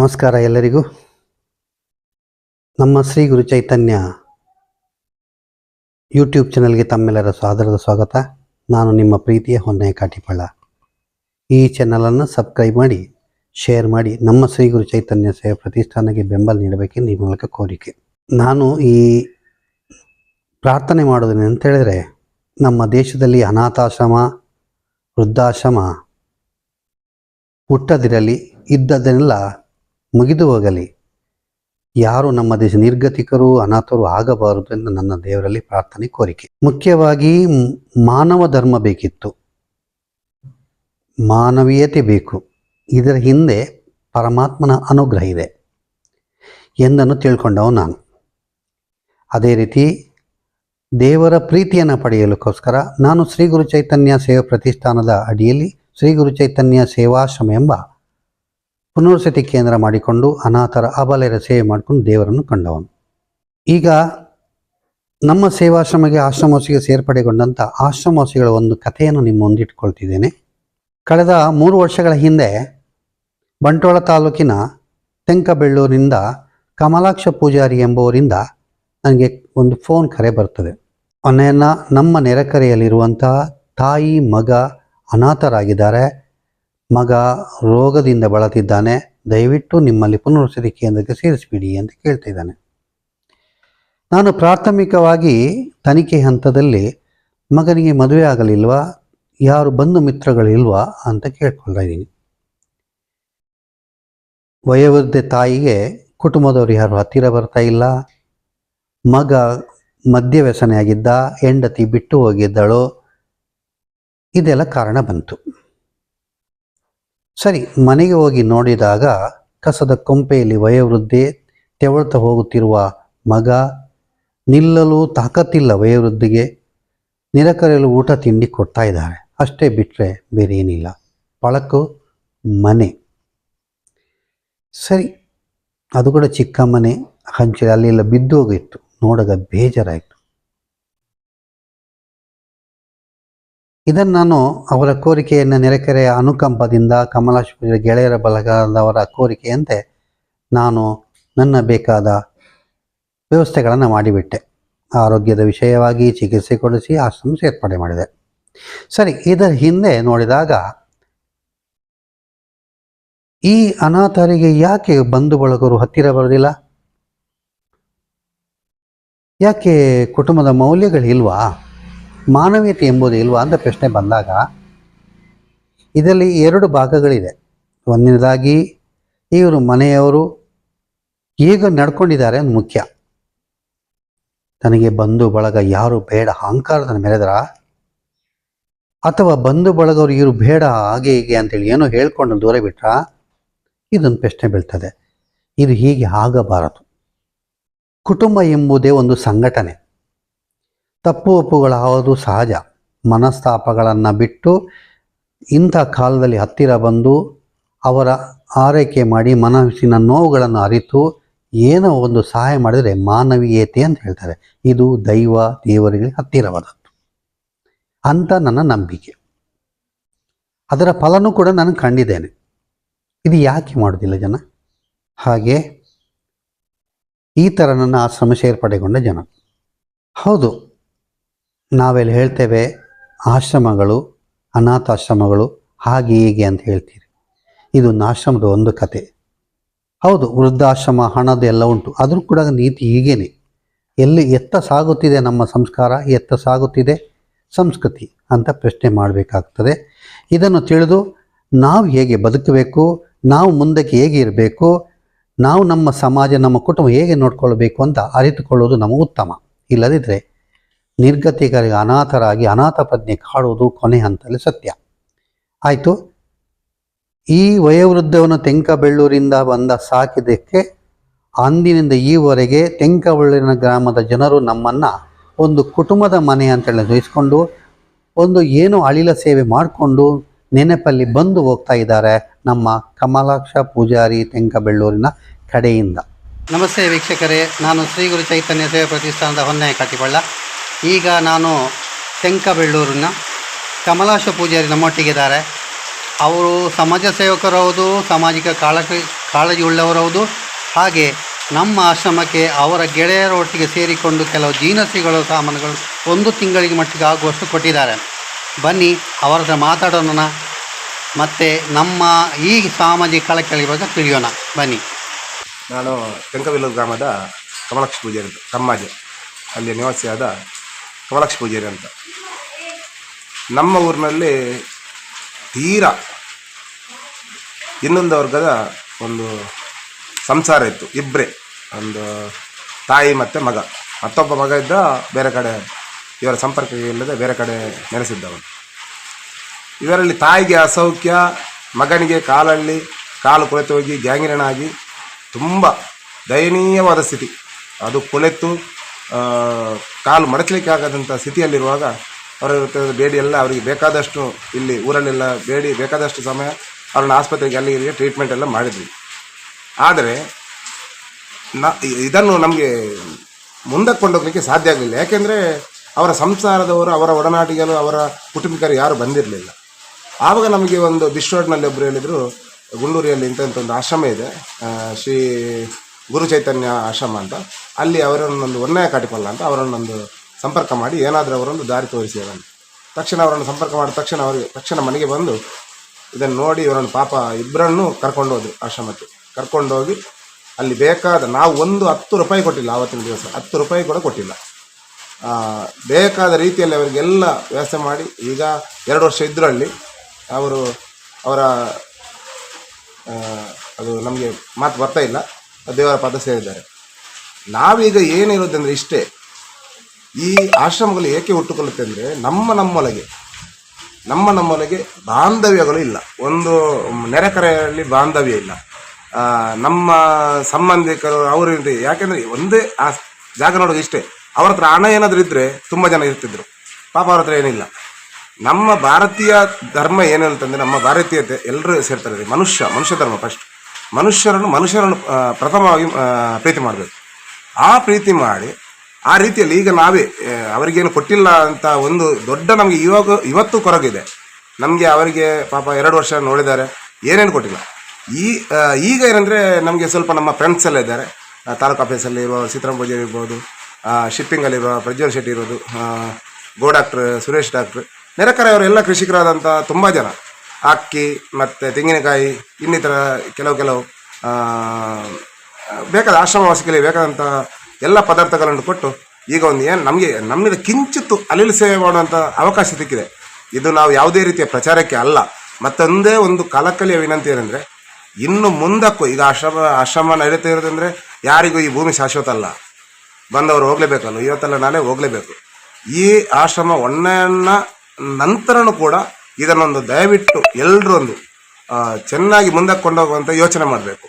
ನಮಸ್ಕಾರ ಎಲ್ಲರಿಗೂ. ನಮ್ಮ ಶ್ರೀ ಗುರು ಚೈತನ್ಯ ಯೂಟ್ಯೂಬ್ ಚಾನಲ್ಗೆ ತಮ್ಮೆಲ್ಲರ ಸಾದರದ ಸ್ವಾಗತ. ನಾನು ನಿಮ್ಮ ಪ್ರೀತಿಯ ಹೊನ್ನೆಯ ಕಾಟಿಪಳ್ಳ ಈ ಚಾನಲನ್ನು ಸಬ್ಸ್ಕ್ರೈಬ್ ಮಾಡಿ ಶೇರ್ ಮಾಡಿ, ನಮ್ಮ ಶ್ರೀ ಗುರು ಚೈತನ್ಯ ಸೇವಾ ಪ್ರತಿಷ್ಠಾನಕ್ಕೆ ಬೆಂಬಲ ನೀಡಬೇಕೆಂದು ಈ ಮೂಲಕ ಕೋರಿಕೆ. ನಾನು ಈ ಪ್ರಾರ್ಥನೆ ಮಾಡೋದೇನೆ ಅಂತ ಹೇಳಿದ್ರೆ, ನಮ್ಮ ದೇಶದಲ್ಲಿ ಅನಾಥಾಶ್ರಮ, ವೃದ್ಧಾಶ್ರಮ ಹುಟ್ಟದಿರಲಿ ಇದ್ದದನ್ನೆಲ್ಲ ಮುಗಿದು ಹೋಗಲಿ. ಯಾರು ನಮ್ಮ ದೇಶ ನಿರ್ಗತಿಕರು, ಅನಾಥರು ಆಗಬಾರದು ಎಂದು ನನ್ನ ದೇವರಲ್ಲಿ ಪ್ರಾರ್ಥನೆ, ಕೋರಿಕೆ. ಮುಖ್ಯವಾಗಿ ಮಾನವ ಧರ್ಮ ಬೇಕಿತ್ತು. ಮಾನವೀಯತೆ ಬೇಕು. ಇದರ ಹಿಂದೆ ಪರಮಾತ್ಮನ ಅನುಗ್ರಹ ಇದೆ ಎಂದನ್ನು ತಿಳ್ಕೊಂಡವು ನಾನು. ಅದೇ ರೀತಿ ದೇವರ ಪ್ರೀತಿಯನ್ನು ಪಡೆಯಲಿಕ್ಕೋಸ್ಕರ ನಾನು ಶ್ರೀ ಗುರು ಚೈತನ್ಯ ಸೇವಾ ಪ್ರತಿಷ್ಠಾನದ ಅಡಿಯಲ್ಲಿ ಶ್ರೀ ಗುರು ಚೈತನ್ಯ ಸೇವಾಶ್ರಮ ಎಂಬ ಪುನರ್ವಸತಿ ಕೇಂದ್ರ ಮಾಡಿಕೊಂಡು ಅನಾಥರ ಅಬಲೆಯರ ಸೇವೆ ಮಾಡಿಕೊಂಡು ದೇವರನ್ನು ಕಂಡವನು. ಈಗ ನಮ್ಮ ಸೇವಾಶ್ರಮಕ್ಕೆ ಆಶ್ರಮವಾಸಿಗೆ ಸೇರ್ಪಡೆಗೊಂಡಂಥ ಆಶ್ರಮವಾಸಿಗಳ ಒಂದು ಕಥೆಯನ್ನು ನಿಮ್ಮ ಮುಂದಿಟ್ಕೊಳ್ತಿದ್ದೇನೆ ಕಳೆದ ಮೂರು ವರ್ಷಗಳ ಹಿಂದೆ ಬಂಟ್ವಾಳ ತಾಲೂಕಿನ ತೆಂಕಬೆಳ್ಳೂರಿನಿಂದ ಕಮಲಾಕ್ಷ ಪೂಜಾರಿ ಎಂಬುವರಿಂದ ನನಗೆ ಒಂದು ಫೋನ್ ಕರೆ ಬರ್ತದೆ. ಅನೆಯನ್ನು ನಮ್ಮ ನೆರೆಕರೆಯಲ್ಲಿರುವಂಥ ತಾಯಿ, ಮಗ ಅನಾಥರಾಗಿದ್ದಾರೆ. ಮಗ ರೋಗದಿಂದ ಬಳಲ್ತಿದ್ದಾನೆ ದಯವಿಟ್ಟು ನಿಮ್ಮಲ್ಲಿ ಪುನರ್ವಸತಿ ಕೇಂದ್ರಕ್ಕೆ ಸೇರಿಸಿಬಿಡಿ ಅಂತ ಕೇಳ್ತಿದ್ದಾನೆ ನಾನು ಪ್ರಾಥಮಿಕವಾಗಿ ತನಿಖೆ ಹಂತದಲ್ಲಿ ಮಗನಿಗೆ ಮದುವೆ ಆಗಲಿಲ್ವಾ, ಯಾರು ಬಂಧು ಮಿತ್ರಗಳಿಲ್ವಾ ಅಂತ ಕೇಳ್ಕೊಳ್ತಾ ಇದ್ದೀನಿ. ವಯೋವೃದ್ಧೆ ತಾಯಿಗೆ ಕುಟುಂಬದವರು ಯಾರು ಹತ್ತಿರ ಬರ್ತಾ ಇಲ್ಲ. ಮಗ ಮದ್ಯ ವ್ಯಸನೆಯಾಗಿದ್ದ ಹೆಂಡತಿ ಬಿಟ್ಟು ಹೋಗಿದ್ದಳು. ಇದೆಲ್ಲ ಕಾರಣ ಬಂತು. ಸರಿ, ಮನೆಗೆ ಹೋಗಿ ನೋಡಿದಾಗ ಕಸದ ಕೊಂಪೆಯಲ್ಲಿ ವಯೋವೃದ್ಧೆ ತೆವಳ್ತಾ ಹೋಗುತ್ತಿರುವ ಮಗ ನಿಲ್ಲಲು ತಾಕತ್ತಿಲ್ಲ ವಯೋವೃದ್ಧಿಗೆ. ನಿರಕರೆಯಲು ಊಟ ತಿಂಡಿ ಕೊಡ್ತಾ ಇದ್ದಾರೆ. ಅಷ್ಟೇ ಬಿಟ್ಟರೆ ಬೇರೆ ಏನಿಲ್ಲ. ಪಳಕು ಮನೆ. ಸರಿ, ಅದು ಕೂಡ ಚಿಕ್ಕ ಮನೆ. ಹಂಚಿ ಅಲ್ಲೆಲ್ಲ ಬಿದ್ದು ಹೋಗಿತ್ತು ನೋಡಗ ಬೇಜಾರಾಯಿತು. ಇದನ್ನು ನಾನು ಅವರ ಕೋರಿಕೆಯನ್ನು ನೆರೆಕೆರೆಯ ಅನುಕಂಪದಿಂದ ಕಮಲಾಶ್ವರ ಗೆಳೆಯರ ಬಳಗದವರ ಕೋರಿಕೆಯಂತೆ ನಾನು ನನ್ನ ಬೇಕಾದ ವ್ಯವಸ್ಥೆಗಳನ್ನು ಮಾಡಿಬಿಟ್ಟೆ. ಆರೋಗ್ಯದ ವಿಷಯವಾಗಿ ಚಿಕಿತ್ಸೆ ಕೊಡಿಸಿ ಆಶ್ರಮ ಸೇರ್ಪಡೆ ಮಾಡಿದೆ. ಸರಿ, ಇದರ ಹಿಂದೆ ನೋಡಿದಾಗ ಈ ಅನಾಥರಿಗೆ ಯಾಕೆ ಬಂಧು ಬಳಗರು ಹತ್ತಿರ ಬರೋದಿಲ್ಲ ಯಾಕೆ ಕುಟುಂಬದ ಮೌಲ್ಯಗಳಿಲ್ವಾ? ಮಾನವೀಯತೆ ಎಂಬುದು ಇಲ್ವಾ ಅಂತ ಪ್ರಶ್ನೆ ಬಂದಾಗ ಇದರಲ್ಲಿ ಎರಡು ಭಾಗಗಳಿದೆ. ಒಂದನೇದಾಗಿ ಇವರು ಮನೆಯವರು ಈಗ ನಡ್ಕೊಂಡಿದ್ದಾರೆ ಅಂತ ಮುಖ್ಯ. ತನಗೆ ಬಂಧು ಬಳಗ ಯಾರು ಬೇಡ ಅಹಂಕಾರ ತನ್ನ ಮೆರೆದ್ರ ಅಥವಾ ಬಂಧು ಬಳಗವರು ಇವರು ಬೇಡ, ಹಾಗೆ ಹೀಗೆ ಅಂತೇಳಿ ಏನೋ ಹೇಳ್ಕೊಂಡು ದೂರ ಬಿಟ್ರ? ಇದೊಂದು ಪ್ರಶ್ನೆ ಬೀಳ್ತದೆ. ಇದು ಹೀಗೆ ಆಗಬಾರದು. ಕುಟುಂಬ ಎಂಬುದೇ ಒಂದು ಸಂಘಟನೆ. ತಪ್ಪು ಒಪ್ಪುಗಳಾವುದು ಸಹಜ. ಮನಸ್ತಾಪಗಳನ್ನು ಬಿಟ್ಟು ಇಂಥ ಕಾಲದಲ್ಲಿ ಹತ್ತಿರ ಬಂದು ಅವರ ಆರೈಕೆ ಮಾಡಿ ಮನಸ್ಸಿನ ನೋವುಗಳನ್ನು ಅರಿತು ಏನೋ ಒಂದು ಸಹಾಯ ಮಾಡಿದರೆ ಮಾನವೀಯತೆ ಅಂತ ಹೇಳ್ತಾರೆ. ಇದು ದೈವ ದೇವರಿಗೆ ಹತ್ತಿರವಾದದ್ದು. ಅಂತ ನನ್ನ ನಂಬಿಕೆ. ಅದರ ಫಲನೂ ಕೂಡ ನಾನು ಕಂಡಿದ್ದೇನೆ. ಇದು ಯಾಕೆ ಮಾಡೋದಿಲ್ಲ ಜನ? ಹಾಗೆ ಈ ಥರ ನನ್ನ ಆಶ್ರಮ ಸೇರ್ಪಡೆಗೊಂಡ ಜನ. ಹೌದು. ನಾವೆಲ್ಲ ಹೇಳ್ತೇವೆ, ಆಶ್ರಮಗಳು, ಅನಾಥಾಶ್ರಮಗಳು ಹಾಗೆ ಹೀಗೆ ಅಂತ ಹೇಳ್ತೀರಿ. ಇದು ಆಶ್ರಮದ ಒಂದು ಕತೆ. ಹೌದು, ವೃದ್ಧಾಶ್ರಮ, ಹಣದ ಎಲ್ಲ ಉಂಟು. ಆದರೂ ಕೂಡ ನೀತಿ ಹೀಗೇನೆ. ಎಲ್ಲಿ ಎತ್ತ ಸಾಗುತ್ತಿದೆ ನಮ್ಮ ಸಂಸ್ಕಾರ, ಎತ್ತ ಸಾಗುತ್ತಿದೆ ಸಂಸ್ಕೃತಿ ಅಂತ ಪ್ರಶ್ನೆ ಮಾಡಬೇಕಾಗ್ತದೆ. ಇದನ್ನು ತಿಳಿದು ನಾವು ಹೇಗೆ ಬದುಕಬೇಕು, ನಾವು ಮುಂದಕ್ಕೆ ಹೇಗೆ ಇರಬೇಕು, ನಾವು ನಮ್ಮ ಸಮಾಜ, ನಮ್ಮ ಕುಟುಂಬ ಹೇಗೆ ನೋಡ್ಕೊಳ್ಬೇಕು ಅಂತ ಅರಿತುಕೊಳ್ಳೋದು ನಮ್ಮ ಉತ್ತಮ. ಇಲ್ಲದಿದ್ದರೆ ನಿರ್ಗತಿಕರಿಗೆ ಅನಾಥರಾಗಿ ಅನಾಥ ಪ್ರಜ್ಞೆ ಕಾಡುವುದು ಕೊನೆ ಹಂತದಲ್ಲಿ ಸತ್ಯ. ಆಯಿತು. ಈ ವಯೋವೃದ್ಧವನ್ನು ತೆಂಕಬೆಳ್ಳೂರಿಂದ ಬಂದ ಸಾಕಿದ್ದಕ್ಕೆ ಅಂದಿನಿಂದ ಈವರೆಗೆ ತೆಂಕಬಳ್ಳೂರಿನ ಗ್ರಾಮದ ಜನರು ನಮ್ಮನ್ನು ಒಂದು ಕುಟುಂಬದ ಮನೆ ಅಂತೇಳಿ ಜಯಿಸ್ಕೊಂಡು ಒಂದು ಏನು ಅಳಿಲ ಸೇವೆ ಮಾಡಿಕೊಂಡು ನೆನಪಲ್ಲಿ ಬಂದು ಹೋಗ್ತಾ ಇದ್ದಾರೆ ನಮ್ಮ ಕಮಲಾಕ್ಷ ಪೂಜಾರಿ ತೆಂಕಬೆಳ್ಳೂರಿನ ಕಡೆಯಿಂದ. ನಮಸ್ತೆ ವೀಕ್ಷಕರೇ, ನಾನು ಶ್ರೀ ಗುರು ಚೈತನ್ಯ ಸೇವಾ ಪ್ರತಿಷ್ಠಾನದ ಹೊನ್ನೆ ಕಾಟಿಬಳ್ಳ. ಈಗ ನಾನು ತೆಂಕಬೆಳ್ಳೂರಿನ ಕಮಲಾಶ ಪೂಜಾರಿ ನಮ್ಮೊಟ್ಟಿಗಿದ್ದಾರೆ. ಅವರು ಸಮಾಜ ಸೇವಕರು ಹೌದು, ಸಾಮಾಜಿಕ ಕಾಳಜಿ ಕಾಳಜಿ ಉಳ್ಳವರೌದು ಹಾಗೆ ನಮ್ಮ ಆಶ್ರಮಕ್ಕೆ ಅವರ ಗೆಳೆಯರೊಟ್ಟಿಗೆ ಸೇರಿಕೊಂಡು ಕೆಲವು ಜೀನಸಿಗಳು ಸಾಮಾನುಗಳು ಒಂದು ತಿಂಗಳಿಗೆ ಮಟ್ಟಿಗೆ ಆಗುವಷ್ಟು ಕೊಟ್ಟಿದ್ದಾರೆ. ಬನ್ನಿ, ಅವರ ಹತ್ರ ಮಾತಾಡೋಣ ಮತ್ತು ನಮ್ಮ ಈ ಸಾಮಾಜಿಕ ಕಳಕಳಿ ಬಗ್ಗೆ ತಿಳಿಯೋಣ. ಬನ್ನಿ. ನಾನು ಕೆಂಕವಿಲ್ಲದ ಗ್ರಾಮದ ಕಮಲಕ್ಷ ಪೂಜಾರಿ ಸಮಾಜ ಅಲ್ಲಿ ನಿವಾಸಿಯಾದ ಕಮಲಕ್ಷ ಪೂಜಾರಿ ಅಂತ. ನಮ್ಮ ಊರಿನಲ್ಲಿ ತೀರ ಇನ್ನೊಂದು ವರ್ಗದ ಒಂದು ಸಂಸಾರ ಇತ್ತು ಇಬ್ಬರೇ ಒಂದು ತಾಯಿ ಮತ್ತು ಮಗ. ಮತ್ತೊಬ್ಬ ಮಗ ಇದ್ದ ಬೇರೆ ಕಡೆ, ಇವರ ಸಂಪರ್ಕ ಇಲ್ಲದೆ ಬೇರೆ ಕಡೆ ನೆಲೆಸಿದ್ದವನು. ಇವರಲ್ಲಿ ತಾಯಿಗೆ ಅಸೌಖ್ಯ, ಮಗನಿಗೆ ಕಾಲಲ್ಲಿ ಕಾಲು ಕುಳಿತು ಹೋಗಿ ಗ್ಯಾಂಗಿನಾಗಿ ತುಂಬ ದಯನೀಯವಾದ ಸ್ಥಿತಿ. ಅದು ಕೊಳೆತು ಕಾಲು ಮಡಚಲಿಕ್ಕೆ ಆಗದಂಥ ಸ್ಥಿತಿಯಲ್ಲಿರುವಾಗ ಅವರ ಬೇಡಿ ಎಲ್ಲ ಅವರಿಗೆ ಬೇಕಾದಷ್ಟು ಇಲ್ಲಿ ಊರಲ್ಲೆಲ್ಲ ಬೇಡಿ, ಬೇಕಾದಷ್ಟು ಸಮಯ ಅವ್ರನ್ನ ಆಸ್ಪತ್ರೆಗೆ ಅಲ್ಲಿ ಇಲ್ಲಿಗೆ ಟ್ರೀಟ್ಮೆಂಟ್ ಎಲ್ಲ ಮಾಡಿದ್ವಿ ಆದರೆ, ನ, ಇದನ್ನು ನಮಗೆ ಮುಂದಕ್ಕೆ ಕೊಂಡೋಗ್ಲಿಕ್ಕೆ ಸಾಧ್ಯ ಆಗಲಿಲ್ಲ. ಯಾಕೆಂದರೆ ಅವರ ಸಂಸಾರದವರು, ಅವರ ಒಡನಾಟಿಗರು, ಅವರ ಕುಟುಂಬಿಕರು ಯಾರು ಬಂದಿರಲಿಲ್ಲ. ಆವಾಗ ನಮಗೆ ಒಂದು ಬಿಶ್ವಡ್ನಲ್ಲಿ ಒಬ್ಬರು ಹೇಳಿದರು, ಗುಂಡೂರಿಯಲ್ಲಿ ಇಂಥ ಒಂದು ಆಶ್ರಮ ಇದೆ. ಶ್ರೀ ಗುರು ಚೈತನ್ಯ ಆಶ್ರಮ ಅಂತ. ಅಲ್ಲಿ ಅವರನ್ನೊಂದು ಒನ್ನೆಯ ಕಾಟಿಪಲ್ಲ ಅಂತ ಅವರನ್ನೊಂದು ಸಂಪರ್ಕ ಮಾಡಿ ಏನಾದರೂ ಅವರೊಂದು ದಾರಿ ತೋರಿಸಿ ಅವರನ್ನು. ತಕ್ಷಣ ಅವರನ್ನು ಸಂಪರ್ಕ ಮಾಡಿದ ತಕ್ಷಣ ಅವರಿಗೆ, ತಕ್ಷಣ ಮನೆಗೆ ಬಂದು ಇದನ್ನು ನೋಡಿ ಇವರನ್ನು ಪಾಪ ಇಬ್ಬರನ್ನು ಕರ್ಕೊಂಡು ಹೋದ್ರು ಆಶ್ರಮಕ್ಕೆ. ಕರ್ಕೊಂಡೋಗಿ ಅಲ್ಲಿ ಬೇಕಾದ, ನಾವು ಒಂದು ಹತ್ತು ರೂಪಾಯಿ ಕೊಟ್ಟಿಲ್ಲ ಆವತ್ತಿನ ದಿವಸ, ಹತ್ತು ರೂಪಾಯಿ ಕೂಡ ಕೊಟ್ಟಿಲ್ಲ. ಬೇಕಾದ ರೀತಿಯಲ್ಲಿ ಅವರಿಗೆಲ್ಲ ವ್ಯವಸ್ಥೆ ಮಾಡಿ, ಈಗ ಎರಡು ವರ್ಷ ಇದ್ರಲ್ಲಿ ಅವರು ಅವರ ಅದು ನಮಗೆ ಮಾತು ಬರ್ತಾ ಇಲ್ಲ. ದೇವರ ಪದ ಸೇರಿದ್ದಾರೆ. ನಾವೀಗ ಏನಿರೋದಂದ್ರೆ ಇಷ್ಟೇ, ಈ ಆಶ್ರಮಗಳು ಏಕೆ ಹುಟ್ಟುಕೊಳ್ಳುತ್ತೆ ಅಂದರೆ ನಮ್ಮ ನಮ್ಮೊಳಗೆ ನಮ್ಮ ನಮ್ಮೊಳಗೆ ಬಾಂಧವ್ಯಗಳು ಇಲ್ಲ. ಒಂದು ನೆರೆಕರೆಯಲ್ಲಿ ಬಾಂಧವ್ಯ ಇಲ್ಲ. ನಮ್ಮ ಸಂಬಂಧಿಕರು ಅವರು ಯಾಕೆಂದ್ರೆ ಒಂದೇ ಆ ಜಾಗ ನೋಡೋದು ಇಷ್ಟೇ. ಅವ್ರ ಹತ್ರ ಹಣ ಏನಾದರೂ ಇದ್ದರೆ ತುಂಬ ಜನ ಇರ್ತಿದ್ರು. ಪಾಪ ಅವ್ರ ಹತ್ರ ಏನಿಲ್ಲ. ನಮ್ಮ ಭಾರತೀಯ ಧರ್ಮ ಏನು ಹೇಳ್ತಂದ್ರೆ ನಮ್ಮ ಭಾರತೀಯತೆ ಎಲ್ಲರೂ ಸೇರ್ತಾರೆ ಮನುಷ್ಯ ಮನುಷ್ಯ ಧರ್ಮ ಫಸ್ಟ್ ಮನುಷ್ಯರನ್ನು ಮನುಷ್ಯರನ್ನು ಪ್ರಥಮವಾಗಿ ಪ್ರೀತಿ ಮಾಡಬೇಕು. ಆ ಪ್ರೀತಿ ಮಾಡಿ, ಆ ರೀತಿಯಲ್ಲಿ ಈಗ ನಾವೇ ಅವರಿಗೇನು ಕೊಟ್ಟಿಲ್ಲ ಅಂತ ಒಂದು ದೊಡ್ಡ ನಮಗೆ ಇವಾಗ, ಇವತ್ತು ಕೊರಗಿದೆ. ನಮಗೆ ಅವರಿಗೆ ಪಾಪ ಎರಡು ವರ್ಷ ನೋಡಿದ್ದಾರೆ, ಏನೇನು ಕೊಟ್ಟಿಲ್ಲ. ಈ ಈಗ ಏನಂದರೆ ನಮಗೆ ಸ್ವಲ್ಪ ನಮ್ಮ ಫ್ರೆಂಡ್ಸ್ ಎಲ್ಲ ಇದ್ದಾರೆ. ತಾಲೂಕು ಆಫೀಸಲ್ಲಿ ಇರುವ ಸೀತಾರಾಮ್ ಇರ್ಬೋದು ಶಿಪ್ಪಿಂಗಲ್ಲಿರುವ ಪ್ರಜ್ವಲ್ ಶೆಟ್ಟಿ ಇರೋದು ಗೋ ಡಾಕ್ಟ್ರ್, ಸುರೇಶ್ ಡಾಕ್ಟ್ರ್ ನೆರೆಕರೆಯವರೆಲ್ಲ ಕೃಷಿಕರಾದಂಥ ತುಂಬ ಜನ. ಅಕ್ಕಿ, ಮತ್ತು ತೆಂಗಿನಕಾಯಿ, ಇನ್ನಿತರ ಕೆಲವು ಕೆಲವು ಬೇಕಾದ ಆಶ್ರಮವಾಸಿಗಳಿಗೆ ಬೇಕಾದಂಥ ಎಲ್ಲ ಪದಾರ್ಥಗಳನ್ನು ಕೊಟ್ಟು ಈಗ ಒಂದು ಏನು ನಮಗೆ ನಮ್ಮಿಂದ ಕಿಂಚಿತ್ತು ಅಲ್ಲಿಲ್ಲಿ ಸೇವೆ ಮಾಡುವಂಥ ಅವಕಾಶ ಸಿಕ್ಕಿದೆ. ಇದು ನಾವು ಯಾವುದೇ ರೀತಿಯ ಪ್ರಚಾರಕ್ಕೆ ಅಲ್ಲ. ಮತ್ತೊಂದೇ ಒಂದು ಕಲಕಲಿಯ ವಿನಂತಿ ಏನಂದರೆ, ಇನ್ನು ಮುಂದಕ್ಕೂ ಈಗ ಆಶ್ರಮ ಆಶ್ರಮ ನಡೀತಾ ಇರೋದಂದರೆ ಯಾರಿಗೂ ಈ ಭೂಮಿ ಶಾಶ್ವತ ಅಲ್ಲ. ಬಂದವರು ಹೋಗಲೇಬೇಕಲ್ಲ, ಇವತ್ತೆಲ್ಲ ನಾಳೆ ಹೋಗಲೇಬೇಕು. ಈ ಆಶ್ರಮ ಒಣ್ಣೆಯನ್ನ ನಂತರನೂ ಕೂಡ ಇದನ್ನೊಂದು ದಯವಿಟ್ಟು ಎಲ್ಲರೂ ಒಂದು ಚೆನ್ನಾಗಿ ಮುಂದಕ್ಕೆ ಕೊಂಡೋಗುವಂಥ ಯೋಚನೆ ಮಾಡಬೇಕು.